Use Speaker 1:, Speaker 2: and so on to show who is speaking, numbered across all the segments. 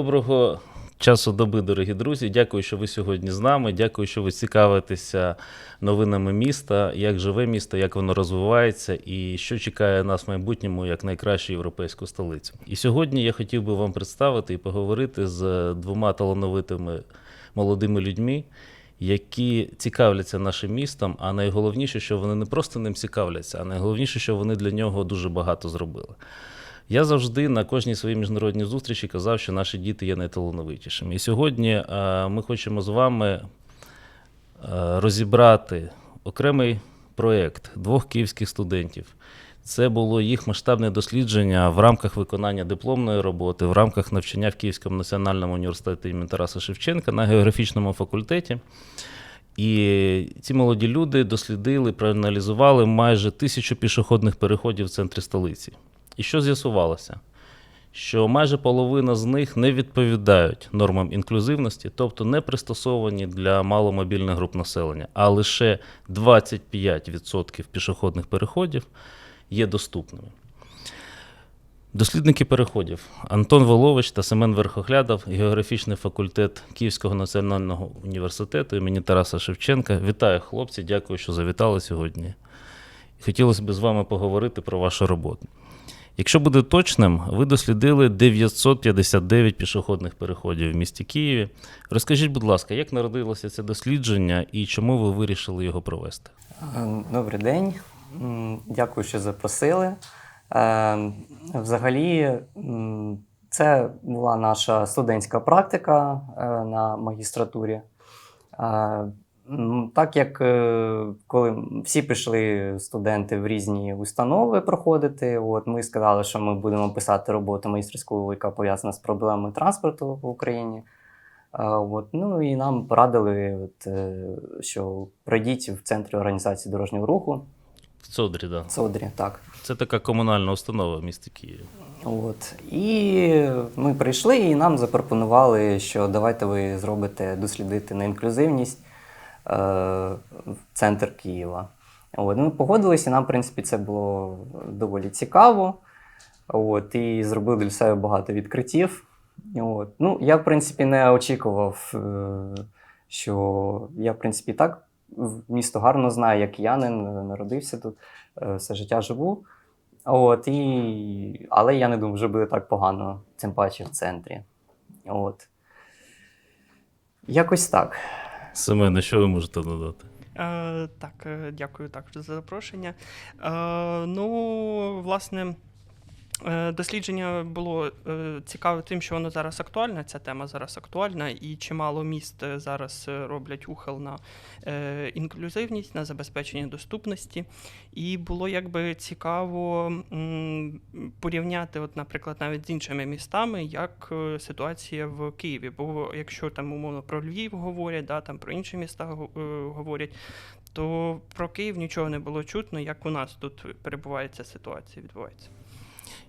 Speaker 1: Доброго часу доби, дорогі друзі. Дякую, що ви сьогодні з нами. Дякую, що ви цікавитеся новинами міста, як живе місто, як воно розвивається і що чекає нас в майбутньому як найкращу європейську столицю. І сьогодні я хотів би вам представити і поговорити з двома талановитими молодими людьми. Які цікавляться нашим містом, а найголовніше, що вони не просто ним цікавляться, а найголовніше, що вони для нього дуже багато зробили. Я завжди на кожній своїй міжнародній зустрічі казав, що наші діти є найталановитішими. І сьогодні е, ми хочемо з вами е, розібрати окремий проєкт двох київських студентів. Це було їх масштабне дослідження в рамках виконання дипломної роботи, в рамках навчання в Київському національному університеті імені Тараса Шевченка на географічному факультеті. І ці молоді люди дослідили, проаналізували майже тисячу пішохідних переходів в центрі столиці. І що з'ясувалося? Що майже половина з них не відповідають нормам інклюзивності, тобто не пристосовані для маломобільних груп населення, а лише 25% пішохідних переходів є доступними. Дослідники переходів Антон Волович та Семен Верхоглядов, географічний факультет Київського національного університету імені Тараса Шевченка. Вітаю, хлопці, дякую, що завітали сьогодні. Хотілося б з вами поговорити про вашу роботу. Якщо буде точним, ви дослідили 959 пішохідних переходів в місті Києві. Розкажіть, будь ласка, як народилося це дослідження і чому ви вирішили його провести?
Speaker 2: Е, Добрий день. Дякую, що запросили. Е, Взагалі, це була наша студентська практика е, на магістратурі. М, Так як е, коли всі пішли студенти в різні установи проходити, от ми сказали, що ми будемо писати роботу магістерську, яка пов'язана з проблемами транспорту в Україні. От, ну і нам порадили, от, е, що пройдіть в центрі організації дорожнього руху
Speaker 1: В Цодрі, да.
Speaker 2: Содрі, так.
Speaker 1: Це така комунальна установа в місті Києві.
Speaker 2: От. І ми прийшли, і нам запропонували, що давайте ви зробите дослідити на інклюзивність центр Києва. От. Ми погодилися, і нам, в принципі, це було доволі цікаво. От, і зробили для себе багато відкриттів. От. Ну, я, в принципі, не очікував, е, що я, в принципі, так місто гарно знаю, як киянин, е, народився тут, е, все життя живу. От, і... Але я не думаю, що буде так погано, тим паче в центрі. От. Якось так.
Speaker 1: Семене, що ви можете додати?
Speaker 3: Е, так, е, дякую також за запрошення. Е, ну, власне, дослідження було е, цікаве тим, що воно зараз актуальне. Ця тема зараз актуальна, і чимало міст е, зараз е, роблять ухил на е, інклюзивність, на забезпечення доступності. І було якби цікаво порівняти, от, наприклад, навіть з іншими містами, як е, ситуація в Києві. Бо якщо там умовно про Львів говорять, да, там про інші міста е, говорять, то про Київ нічого не було чутно, як у нас тут перебуває ця ситуація, відбувається.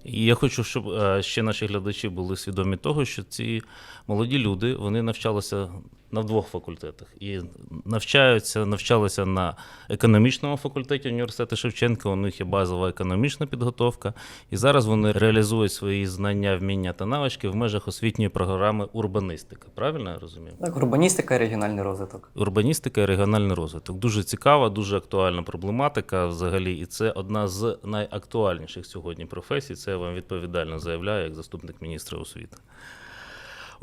Speaker 1: І я хочу, щоб е, ще наші глядачі були свідомі того, що ці молоді люди вони навчалися на двох факультетах і навчаються, навчалися на економічному факультеті університету Шевченка. У них є базова економічна підготовка, і зараз вони реалізують свої знання, вміння та навички в межах освітньої програми урбаністика. Правильно я розумію?
Speaker 2: Так, урбаністика і регіональний розвиток.
Speaker 1: Урбаністика і регіональний розвиток. Дуже цікава, дуже актуальна проблематика взагалі, і це одна з найактуальніших сьогодні професій. Це я вам відповідально заявляю як заступник міністра освіти.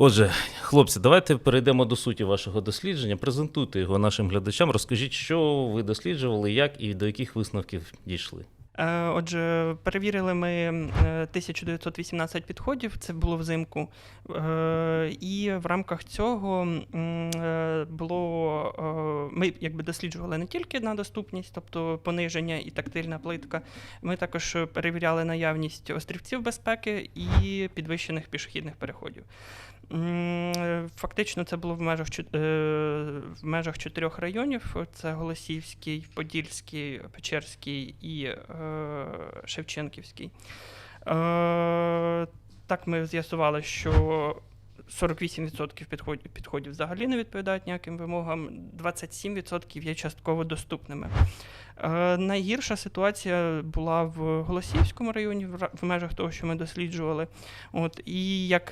Speaker 1: Отже, хлопці, давайте перейдемо до суті вашого дослідження. Презентуйте його нашим глядачам. Розкажіть, що ви досліджували, як і до яких висновків дійшли.
Speaker 3: Е, Отже, перевірили ми е, 1918 підходів, це було взимку. Е, І в рамках цього е, було е, ми якби досліджували не тільки на доступність, тобто пониження і тактильна плитка. Ми також перевіряли наявність острівців безпеки і підвищених пішохідних переходів. Е, Фактично, це було в межах е, в межах чотирьох районів: це Голосіївський, Подільський, Печерський і е, Шевченківський. Е, Так, ми з'ясували, що 48% підходів, підходів взагалі не відповідають ніяким вимогам, 27% є частково доступними. Е, найгірша ситуація була в Голосіївському районі, в, межах того, що ми досліджували. От, і як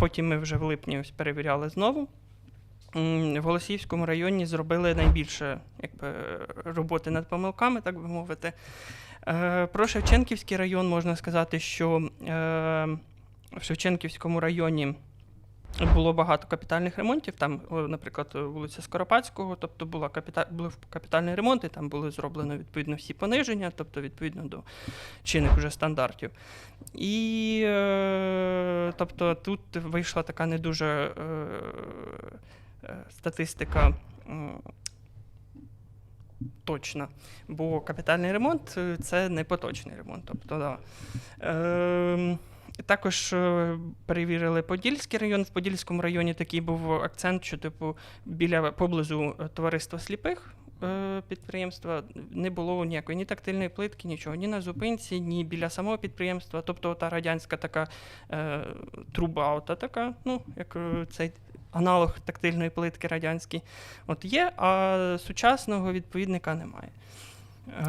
Speaker 3: потім ми вже в липні перевіряли знову. В Голосіївському районі зробили найбільше якби, роботи над помилками, так би мовити. Е, Про Шевченківський район можна сказати, що е, в Шевченківському районі було багато капітальних ремонтів. Там, наприклад, вулиця Скоропадського, тобто була капіта... був капітальний ремонт, і там були зроблено відповідно всі пониження, тобто відповідно до чинних вже стандартів. І е, тобто тут вийшла така не дуже статистика. М, Точна, бо капітальний ремонт е, це не поточний ремонт. Тобто, да. Е, також перевірили Подільський район. В Подільському районі такий був акцент, що типу біля поблизу е, товариства сліпих підприємства не було ніякої ні тактильної плитки, нічого, ні на зупинці, ні біля самого підприємства. Тобто та радянська така е, труба, ота така, ну, як е, цей аналог тактильної плитки радянський, от є, а сучасного відповідника немає.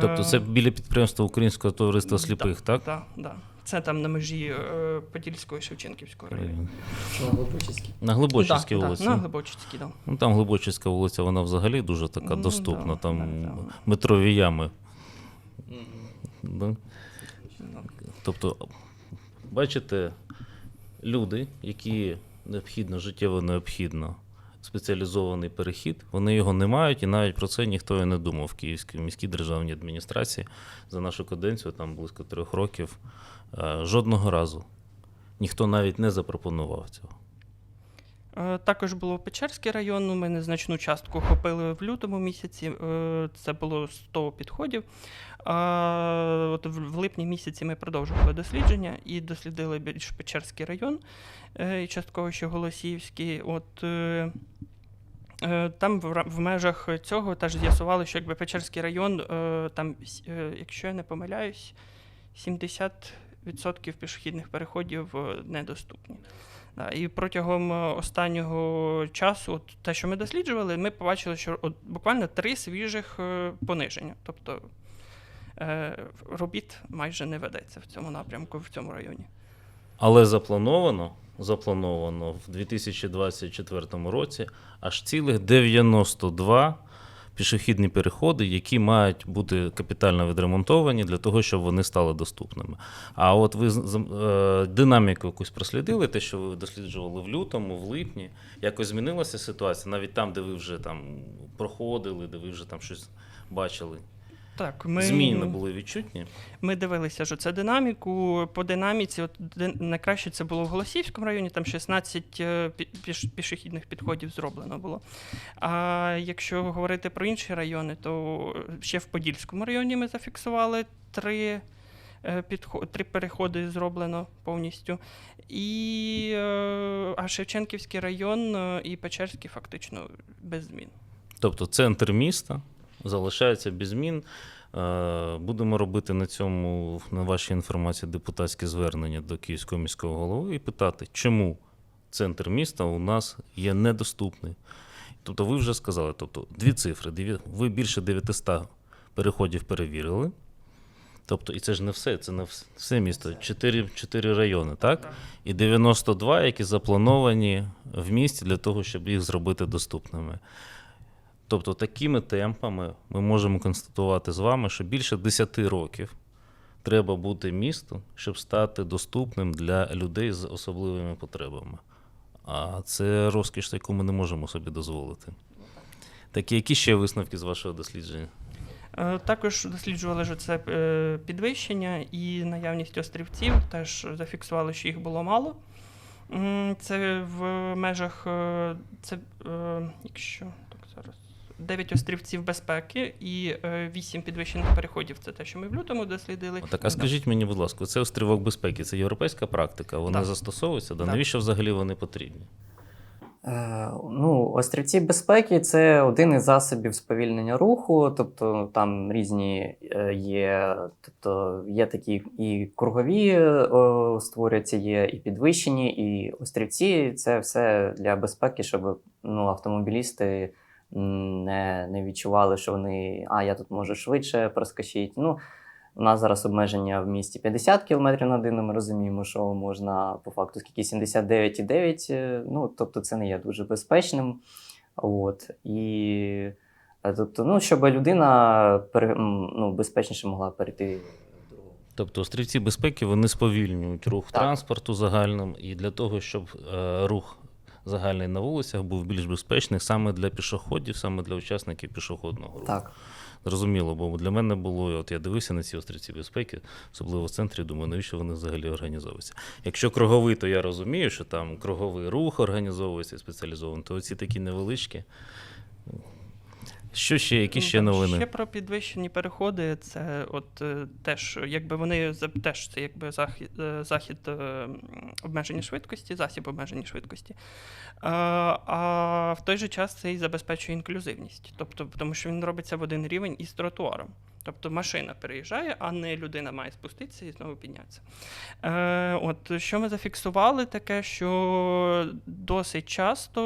Speaker 1: Тобто це
Speaker 3: Е,
Speaker 1: біля підприємства Українського товариства сліпих, так?
Speaker 3: так, да. Це там на межі е, Подільського і Шевченківського району.
Speaker 2: На Глибочицькій.
Speaker 1: На Глибочицькій
Speaker 3: Да,
Speaker 1: вулиці.
Speaker 3: Да, на Глибочицькій, да.
Speaker 1: Ну там Глибочицька вулиця, вона взагалі дуже така
Speaker 3: Ну,
Speaker 1: доступна.
Speaker 3: да,
Speaker 1: там
Speaker 3: да, да.
Speaker 1: метрові ями. Да? Тобто, бачите, люди, які необхідно, життєво необхідно, спеціалізований перехід, вони його не мають, і навіть про це ніхто і не думав в Київській міській державній адміністрації за нашу каденцію, там близько трьох років. е, Жодного разу ніхто навіть не запропонував цього.
Speaker 3: Е, Також було Печерський район. ну, Ми незначну частку охопили в лютому місяці. е, Це було 100 підходів. От в липні місяці ми продовжували дослідження і дослідили більш Печерський район е, і частково ще Голосіївський. От там в, межах цього теж з'ясували, що якби Печерський район, там, якщо я не помиляюсь, 70% пішохідних переходів е, недоступні. І протягом е, останнього часу, от те, що ми досліджували, ми побачили, що от буквально три свіжих е, пониження. Тобто робіт майже не ведеться в цьому напрямку, в цьому районі.
Speaker 1: Але заплановано, заплановано в 2024 році аж цілих 92 пішохідні переходи, які мають бути капітально відремонтовані для того, щоб вони стали доступними. А от ви е, динаміку якусь прослідили, те, що ви досліджували в лютому, в липні, якось змінилася ситуація, навіть там, де ви вже там проходили, де ви вже там щось бачили.
Speaker 3: Так, ми,
Speaker 1: Зміни були відчутні.
Speaker 3: ми дивилися, що це динаміку. По динаміці, от найкраще це було в Голосіївському районі, там 16 е, піш, пішохідних підходів зроблено було. А якщо говорити про інші райони, то ще в Подільському районі ми зафіксували три. е, підхо- Три переходи зроблено повністю. І, е, а Шевченківський район е, і Печерський фактично без змін.
Speaker 1: Тобто центр міста залишається без змін. Е, Будемо робити на цьому, на вашій інформації, депутатське звернення до Київського міського голови і питати, чому центр міста у нас є недоступний. Тобто, ви вже сказали, тобто дві цифри. Ви більше 900 переходів перевірили. Тобто, і це ж не все, це не все місто. Чотири, чотири райони, так? І 92, які заплановані в місті для того, щоб їх зробити доступними. Тобто, такими темпами ми можемо констатувати з вами, що більше 10 років треба бути місту, щоб стати доступним для людей з особливими потребами. А це розкіш, яку ми не можемо собі дозволити. Так, які ще висновки з вашого дослідження?
Speaker 3: Е, Також досліджували що це е, підвищення і наявність острівців. Теж зафіксували, що їх було мало. Це в межах, е, це, якщо так зараз. 9 острівців безпеки і 8 підвищених переходів. Це те, що ми в лютому дослідили.
Speaker 1: Так, а скажіть мені, будь ласка, це острівок безпеки, це європейська практика, вона
Speaker 3: Так.
Speaker 1: застосовується? Да?
Speaker 3: Так.
Speaker 1: Навіщо взагалі вони потрібні?
Speaker 2: Е, Ну, острівці безпеки це один із засобів сповільнення руху, тобто там різні е, є, тобто є такі і кругові е, створюються, є і підвищені, і острівці це все для безпеки, щоб ну, автомобілісти не, не відчували, що вони, а я тут можу швидше проскочити. Ну, у нас зараз обмеження в місті 50 км на годину. Ми розуміємо, що можна по факту скільки 79,9. е, Ну, тобто це не є дуже безпечним. От. І е, тобто, ну, щоб людина ну, безпечніше могла перейти.
Speaker 1: Тобто острівці безпеки вони сповільнюють рух
Speaker 2: Так.
Speaker 1: транспорту загальним, і для того, щоб е, рух загальний на вулицях був більш безпечний саме для пішоходів, саме для учасників пішохідного руху.
Speaker 2: Так.
Speaker 1: Зрозуміло, бо для мене було, от я дивився на ці острівці безпеки, особливо в центрі, думаю, навіщо вони взагалі організовуються. Якщо круговий, то я розумію, що там круговий рух організовується спеціалізовано, то оці такі невеличкі. Що ще, які ще
Speaker 3: Ну,
Speaker 1: новини?
Speaker 3: Ще про підвищені переходи. Це от е, теж, якби вони теж це якби захід, захід е, обмеження швидкості, засіб обмеження швидкості. А, а в той же час це і забезпечує інклюзивність. Тобто, тому що він робиться в один рівень із тротуаром. Тобто машина переїжджає, а не людина має спуститися і знову піднятися. Е, от що ми зафіксували, таке, що досить часто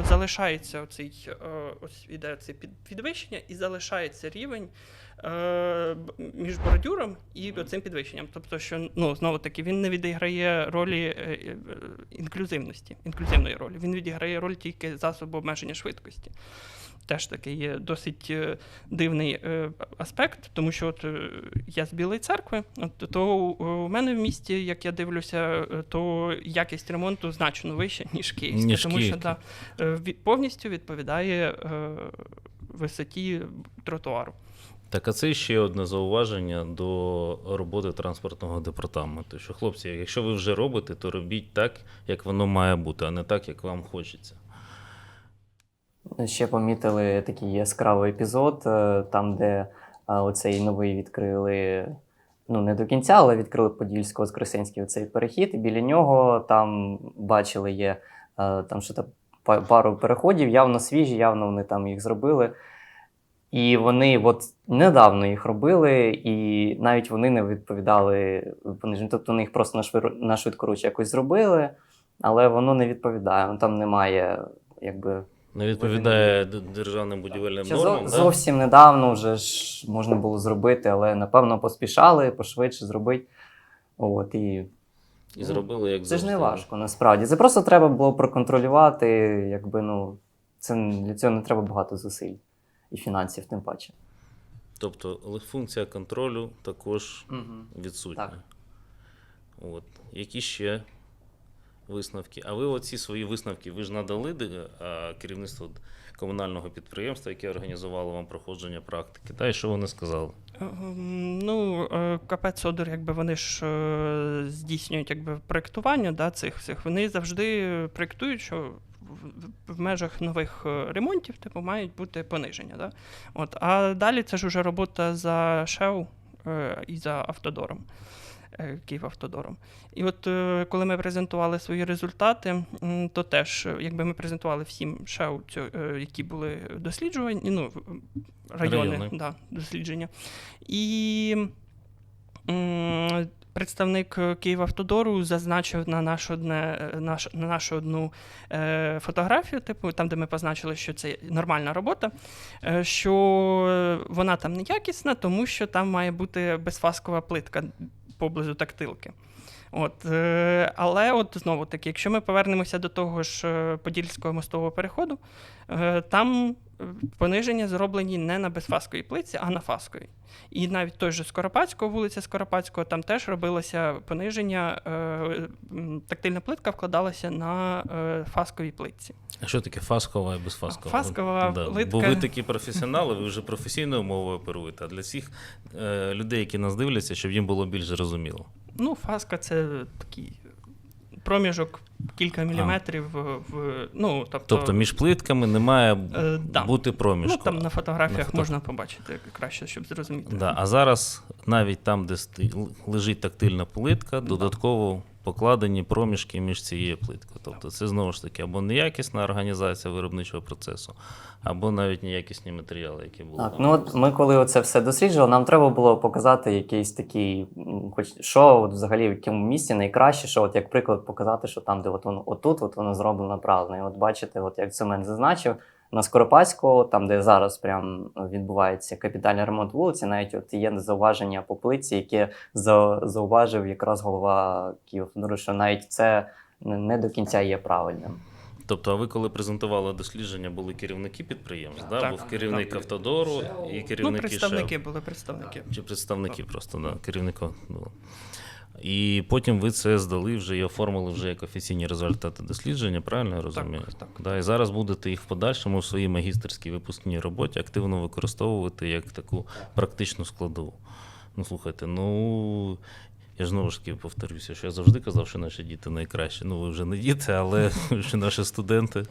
Speaker 3: е, залишається оцей, е, ось іде це підвищення, і залишається рівень е, між бордюром і цим підвищенням. Тобто, що ну знову таки він не відіграє ролі е, е, інклюзивності, інклюзивної ролі. Він відіграє роль тільки засобу обмеження швидкості. Теж такий є досить е, дивний е, аспект, тому що от е, я з Білої церкви, от, то у- мене в місті, як я дивлюся, то якість ремонту значно вища, ніж київська,
Speaker 1: Ніж
Speaker 3: тому що да, повністю відповідає висоті тротуару.
Speaker 1: Так, а це ще одне зауваження до роботи транспортного департаменту. Що, хлопці, якщо ви вже робите, то робіть так, як воно має бути, а не так, як вам хочеться.
Speaker 2: Ще помітили такий яскравий епізод, е, там, де е, оцей новий відкрили. Ну, не до кінця, але відкрили Подільського з цей перехід, і біля нього там бачили є е, там що па- пару переходів, явно свіжі, явно вони там їх зробили. І вони от недавно їх робили, і навіть вони не відповідали. Тобто вони їх просто на, швир... на швидкоруч якось зробили, але воно не відповідає. Там немає якби
Speaker 1: Не відповідає державним будівельним
Speaker 2: Ще
Speaker 1: нормам.
Speaker 2: зо-
Speaker 1: да?
Speaker 2: зовсім недавно вже ж можна було зробити, але напевно поспішали пошвидше зробити. От, і
Speaker 1: І зробили як
Speaker 2: це ж не важко насправді. Це просто треба було проконтролювати, якби ну, це для цього не треба багато зусиль і фінансів, тим паче.
Speaker 1: Тобто але функція контролю також
Speaker 2: Угу.
Speaker 1: відсутня.
Speaker 2: Так.
Speaker 1: От. Які ще висновки? А ви оці свої висновки ви ж надали керівництву комунального підприємства, яке організувало вам проходження практики. Та і що вони сказали?
Speaker 3: Ем, Ну, е, КП Цодор, якби вони ж е, здійснюють якби проєктування да, цих всіх. Вони завжди проєктують, що в- в межах нових е, ремонтів типу, мають бути пониження. Да? От, а далі це ж вже робота за ШЕУ е, і за автодором. Е, Київавтодором. І от е, коли ми презентували свої результати, то теж, е, якби ми презентували всім ШЕУ, цю, е, які були досліджувані, ну, райони,
Speaker 1: Райони.
Speaker 3: Да, дослідження. І представник Київавтодору зазначив на нашу, одне, наш, на нашу одну е, фотографію, типу, там, де ми позначили, що це нормальна робота, е, що вона там неякісна, тому що там має бути безфаскова плитка поблизу тактилки. От, е, але от знову таки, якщо ми повернемося до того ж е, Подільського мостового переходу, е, там пониження зроблені не на безфасковій плиці, а на фасковій. І навіть той же Скоропадського, вулиця Скоропадського, там теж робилося пониження, тактильна плитка вкладалася на е, фасковій плитці.
Speaker 1: А що таке фаскова і безфаскова?
Speaker 3: Фаскова
Speaker 1: да.
Speaker 3: плитка.
Speaker 1: Бо ви такі професіонали, ви вже професійною мовою оперуєте. А для всіх е, людей, які нас дивляться, щоб їм було більш зрозуміло.
Speaker 3: Ну, фаска це такий проміжок кілька міліметрів в, в ну, тобто,
Speaker 1: Тобто між плитками не має
Speaker 3: Е, да.
Speaker 1: бути проміжку.
Speaker 3: ну, там на фотографіях
Speaker 1: На фото-
Speaker 3: можна побачити краще, щоб зрозуміти.
Speaker 1: Да, а зараз навіть там, де лежить тактильна плитка, додатково покладені проміжки між цією плиткою. Тобто це знову ж таки або неякісна організація виробничого процесу, або навіть неякісні матеріали, які були.
Speaker 2: Так, ну от ми коли це все досліджували, нам треба було показати якийсь такий, хоч що от взагалі в якому місці найкраще, що от як приклад показати, що там, де от воно отут, от воно зроблено правильно. І от бачите, от як Семен зазначив, на Скоропадського, там, де зараз прям відбувається капітальний ремонт вулиці, навіть от є зауваження по плиці, яке зауважив якраз голова Київфонду, що навіть це не не до кінця є правильним.
Speaker 1: Тобто, а ви коли презентували дослідження, були керівники підприємств, да?
Speaker 3: Так,
Speaker 1: був керівник
Speaker 3: так.
Speaker 1: Автодору і
Speaker 3: Ну,
Speaker 1: керівники
Speaker 3: представники
Speaker 1: ШЕВ.
Speaker 3: були представники.
Speaker 1: Чи представники просто да, керівника. було. І потім ви це здали вже і оформили вже як офіційні результати дослідження, правильно я розумію?
Speaker 3: так.
Speaker 1: Да, і зараз будете їх в подальшому в своїй магістерській випускній роботі активно використовувати як таку практичну складову. Ну, слухайте, ну. Я ж знову ж таки повторюся, що я завжди казав, що наші діти найкращі. Ну, ви вже не діти, але що наші студенти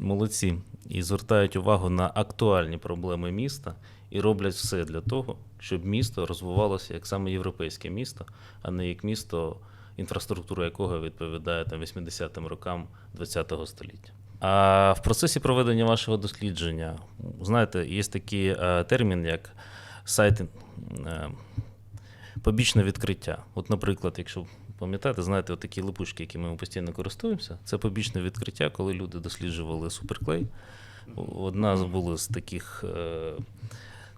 Speaker 1: молодці і звертають увагу на актуальні проблеми міста і роблять все для того, щоб місто розвивалося як саме європейське місто, а не як місто, інфраструктура якого відповідає там 80-м рокам ХХ століття. А в процесі проведення вашого дослідження, знаєте, є такий е, термін, як сайт. е, побічне відкриття. От, наприклад, якщо пам'ятаєте, знаєте, от такі липучки, якими ми постійно користуємося, це побічне відкриття, коли люди досліджували суперклей. Одна з була з таких е,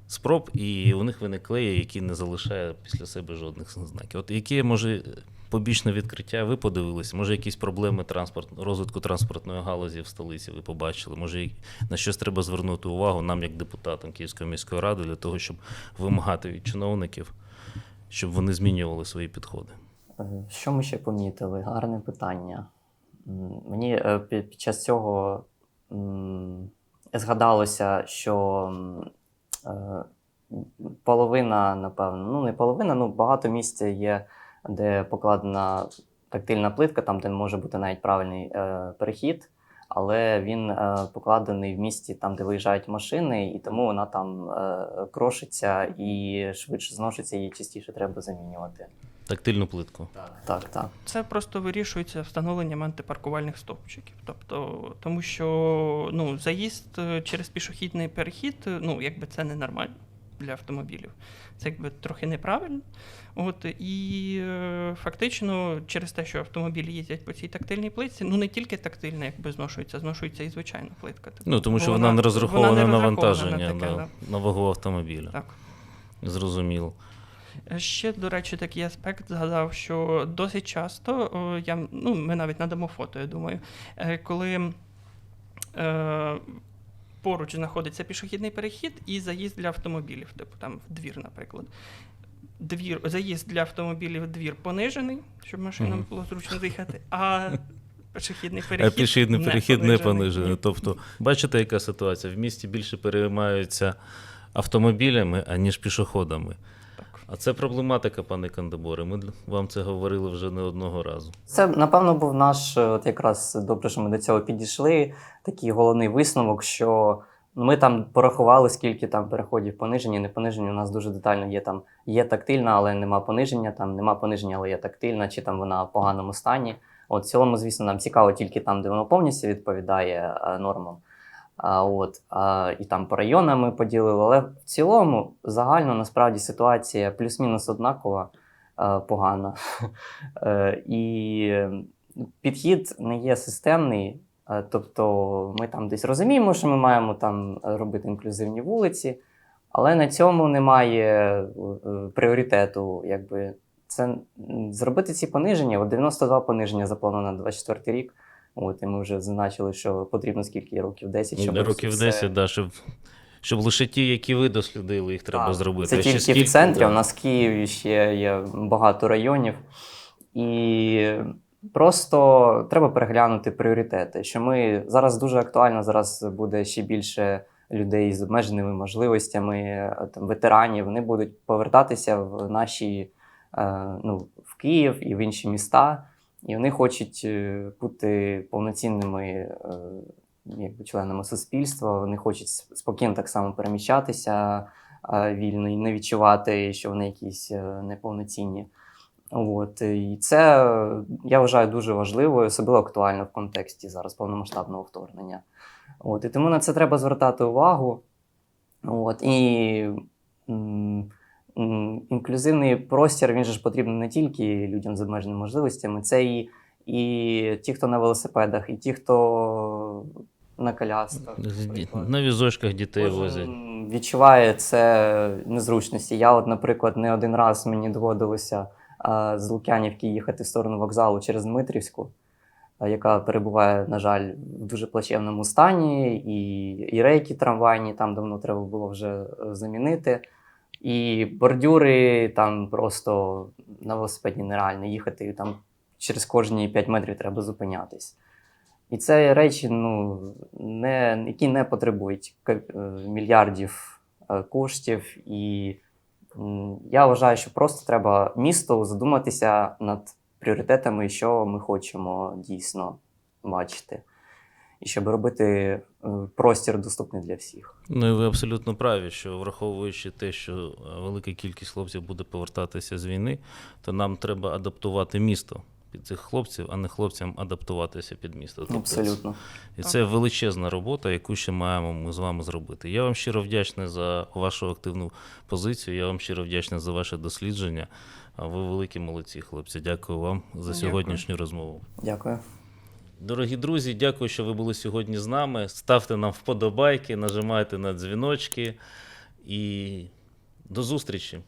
Speaker 1: спроб, і у них виник клей, який не залишає після себе жодних знаків. От яке може побічне відкриття ви подивилися? Може, якісь проблеми транспорт, розвитку транспортної галузі в столиці ви побачили? Може, на щось треба звернути увагу нам, як депутатам Київської міської ради, для того, щоб вимагати від чиновників, щоб вони змінювали свої підходи?
Speaker 2: Е, Що ми ще помітили? Гарне питання. Мені е, під, час цього згадалося, що е, половина, напевно, ну не половина, ну багато місць є, де покладена тактильна плитка, там, де може бути навіть правильний перехід, але він покладений в місті, там, де виїжджають машини, і тому вона там крошиться і швидше зношиться, її частіше треба замінювати.
Speaker 1: Тактильну плитку.
Speaker 2: Так, так.
Speaker 3: Це просто вирішується встановленням антипаркувальних стовпчиків. Тобто, тому що ну, заїзд е, через пішохідний перехід, е, ну, якби це ненормально для автомобілів. Це якби трохи неправильно. От, і е, фактично, через те, що автомобілі їздять по цій тактильній плитці, ну не тільки тактильна, якби зношується, зношується і звичайна плитка.
Speaker 1: Ну, тому
Speaker 3: Бо
Speaker 1: що вона, не розрахована
Speaker 3: вона не
Speaker 1: на
Speaker 3: розрахована
Speaker 1: вантаження
Speaker 3: на таке,
Speaker 1: на, на вагу автомобіля.
Speaker 3: Так.
Speaker 1: Зрозуміло.
Speaker 3: Ще, до речі, такий аспект згадав, що досить часто я, ну, ми навіть надамо фото, я думаю, е, коли е, поруч знаходиться пішохідний перехід і заїзд для автомобілів, типу там в двір, наприклад. Двір, заїзд для автомобілів двір понижений, щоб машинам
Speaker 1: Мгм.
Speaker 3: було зручно заїхати, а пішохідний
Speaker 1: А
Speaker 3: перехід.
Speaker 1: пішохідний
Speaker 3: не
Speaker 1: перехід не понижений. Тобто, бачите, яка ситуація? В місті більше переймаються автомобілями, аніж пішоходами. А це проблематика, пане Кандеборе. Ми вам це говорили вже не одного разу.
Speaker 2: Це, напевно, був наш, е, от якраз добре, що ми до цього підійшли. Такий головний висновок, що ми там порахували, скільки там переходів понижені, не понижені. У нас дуже детально є там є тактильна, але нема пониження, там нема пониження, але є тактильна, чи там вона в поганому стані. От в цілому, звісно, нам цікаво тільки там, де воно повністю відповідає е, нормам. А, от, а, і там по районам ми поділили. Але в цілому, загально, насправді, ситуація плюс-мінус однакова, е, погана. Е, І підхід не є системний. Е, Тобто ми там десь розуміємо, що ми маємо там робити інклюзивні вулиці, але на цьому немає е, пріоритету. Якби. Це зробити ці пониження, от 92 пониження заплановано на 24 рік. От, і ми вже зазначили, що потрібно скільки років 10, щоб
Speaker 1: Ну, Років
Speaker 2: все-
Speaker 1: 10, да, щоб, щоб лише ті, які ви дослідили, їх треба
Speaker 2: Так,
Speaker 1: зробити.
Speaker 2: Це тільки
Speaker 1: скільки,
Speaker 2: в центрі.
Speaker 1: да.
Speaker 2: У нас в Києві ще є багато районів. І просто треба переглянути пріоритети. Що ми зараз дуже актуально, зараз буде ще більше людей з обмеженими можливостями, там, ветеранів. Вони будуть повертатися в наші е, ну, в Київ і в інші міста. І вони хочуть е, бути повноцінними е, якби, членами суспільства. Вони хочуть спокійно так само переміщатися вільно і не відчувати, що вони якісь е, неповноцінні. От, і це я вважаю дуже важливо, особливо актуально в контексті зараз повномасштабного вторгнення. От, і тому на це треба звертати увагу. От, і м, інклюзивний простір він же ж потрібен не тільки людям з обмеженими можливостями, це і, і ті, хто на велосипедах, і ті, хто на колясках.
Speaker 1: На візочках дітей
Speaker 2: Кожен
Speaker 1: возять.
Speaker 2: відчуває це незручності. Я, от, наприклад, не один раз мені доводилося а, з Лук'янівки їхати в сторону вокзалу через Дмитрівську, яка перебуває, на жаль, в дуже плачевному стані, і, і рейки трамвайні там давно треба було вже е, замінити. І бордюри там просто на велосипеді нереально їхати, там через кожні 5 метрів треба зупинятись. І це речі, ну, не, які не потребують е, мільярдів е, коштів. І я вважаю, що просто треба місту задуматися над пріоритетами, що ми хочемо дійсно бачити. І щоб робити простір доступний для всіх.
Speaker 1: Ну і ви абсолютно праві, що враховуючи те, що е, велика кількість хлопців буде повертатися з війни, то нам треба адаптувати місто під цих хлопців, а не хлопцям адаптуватися під місто. Тобто
Speaker 2: Абсолютно.
Speaker 1: І це величезна робота, яку ще маємо ми з вами зробити. Я вам щиро вдячний за вашу активну позицію. Я вам щиро вдячний за ваше дослідження. А Ви великі молодці, хлопці. Дякую вам за
Speaker 3: Дякую.
Speaker 1: сьогоднішню розмову.
Speaker 2: Дякую.
Speaker 1: Дорогі друзі, дякую, що ви були сьогодні з нами. Ставте нам вподобайки, нажимайте на дзвіночки і до зустрічі.